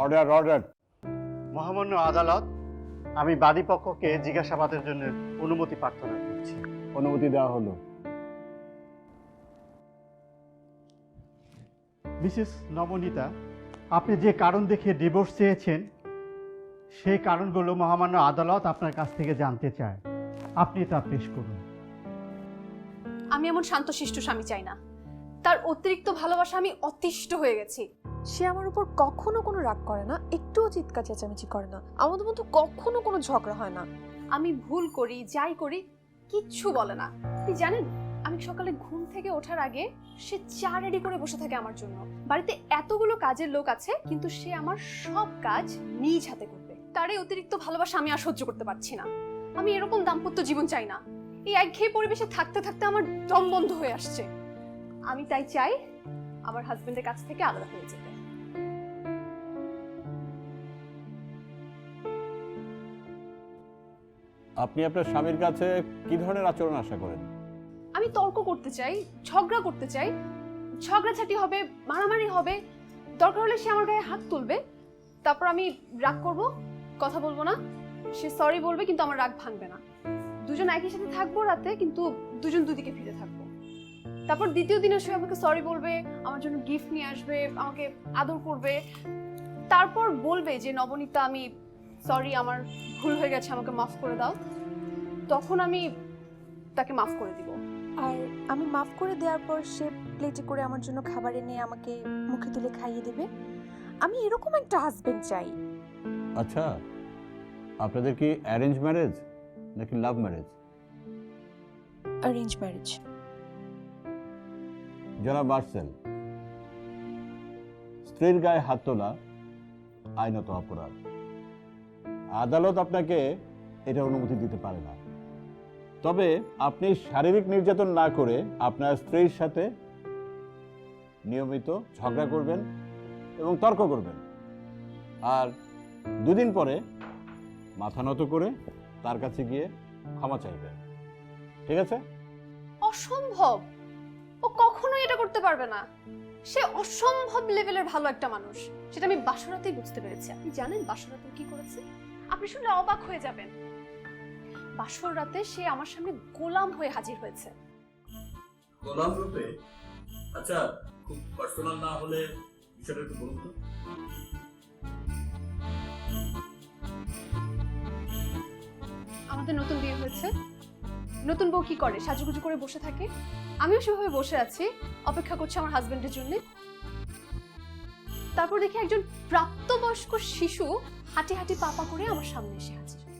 Order order মহামান্য আদালত আমি বাদী পক্ষকে জিজ্ঞাসাবাদের জন্য অনুমতি প্রার্থনা করছি। অনুমতি দেওয়া হলো। মিসেস নবনীতা আপনি যে কারণ দেখে ডিভোর্স চেয়েছেন সেই কারণগুলো মহামান্য আদালত আপনার কাছ থেকে জানতে চায়। আপনি তা পেশ করুন। আমি এমন শান্তশিষ্ট স্বামী চাই না। তার অতিরিক্ত ভালোবাসা আমি অতিষ্ঠ হয়ে গেছি। সে আমার উপর কখনো কোনো রাগ করে না, একটুও চিৎকার চেঁচামেচি করে না। আমাদের মধ্যে কখনো কোনো ঝগড়া হয় না। আমি ভুল করি, যাই করি, কিচ্ছু বলে না। আপনি জানেন, আমি সকালে ঘুম থেকে ওঠার আগে সে চা রেডি করে বসে থাকে আমার জন্য। বাড়িতে এতগুলো কাজের লোক আছে, কিন্তু সে আমার সব কাজ নিজ হাতে করবে। তার এই অতিরিক্ত ভালোবাসা আমি আর সহ্য করতে পারছি না। আমি এরকম দাম্পত্য জীবন চাই না। এই একঘেয়ে পরিবেশে থাকতে থাকতে আমার দম বন্ধ হয়ে আসছে। আমি তাই চাই, আমার হাজবেন্ডের কাছ থেকে আলাদা হয়ে যেতে। আপনি আপনার স্বামীর কাছে কি ধরনের আচরণ আশা করেন? আমি তর্ক করতে চাই, ঝগড়া করতে চাই। ঝগড়াঝাটি হবে, মারামারি হবে। দরকার হলে সে আমার গায়ে হাত তুলবে। তারপর আমি রাগ করব, কথা বলব না। সে সরি বলবে, কিন্তু আমার রাগ ভাঙবে না। দুজন একই সাথে থাকব রাতে, কিন্তু দুজন দুদিকে ফিরে থাকব। তারপর দ্বিতীয় দিনে সে আমাকে সরি বলবে, আমার জন্য গিফট নিয়ে আসবে, আমাকে আদর করবে। তারপর বলবে যে, নবনীতা, আমি সরি আমার ভুল হয়ে গেছে আমাকে মাফ করে দাও। তখন আমি তাকে মাফ করে দিব। আর আমি মাফ করে দেওয়ার পর সে প্লেটে করে আমার জন্য খাবার এনে আমাকে মুখে তুলে খাইয়ে দেবে। আমি এরকম একটা হাজবেন্ড চাই। আচ্ছা আপনাদের কি অ্যারেঞ্জ ম্যারেজ নাকি লাভ ম্যারেজ অ্যারেঞ্জ ম্যারেজ যারা মার্সেল স্ত্রীর গায়ে হাত তোলা আইনত অপরাধ। আদালত আপনাকে এটা অনুমতি দিতে পারে না। তবে আপনি শারীরিক নির্যাতন না করে আপনার স্ত্রীর সাথে নিয়মিত ঝগড়া করবেন এবং তর্ক করবেন। আর দুদিন পরে মাথা নত করে তার কাছে গিয়ে ক্ষমা চাইবেন। ঠিক আছে? অসম্ভব! ও কখনোই এটা করতে পারবে না। সে অসম্ভব লেভেলের ভালো একটা মানুষ। সেটা আমি বাসরাতেই বুঝতে পেরেছি। আপনি জানেন বাসরাতে কি করেছে? আপনি শুনলে অবাক হয়ে যাবেন। বাসর রাতে সে আমার সামনে গোলাম হয়ে হাজির হয়েছে। গোলাম রূপে? আচ্ছা খুব পার্সোনাল না হলে বিষয়টা একটু বলুন তো। আমাদের নতুন বিয়ে হয়েছে। নতুন বউ কি করে? সাজুগুজু করে বসে থাকে। আমিও সেভাবে বসে আছি। অপেক্ষা করছি আমার হাজবেন্ডের জন্য। তারপর দেখি একজন প্রাপ্তবয়স্ক শিশু হাঁটি হাঁটি পাপা করে আমার সামনে এসে হাজির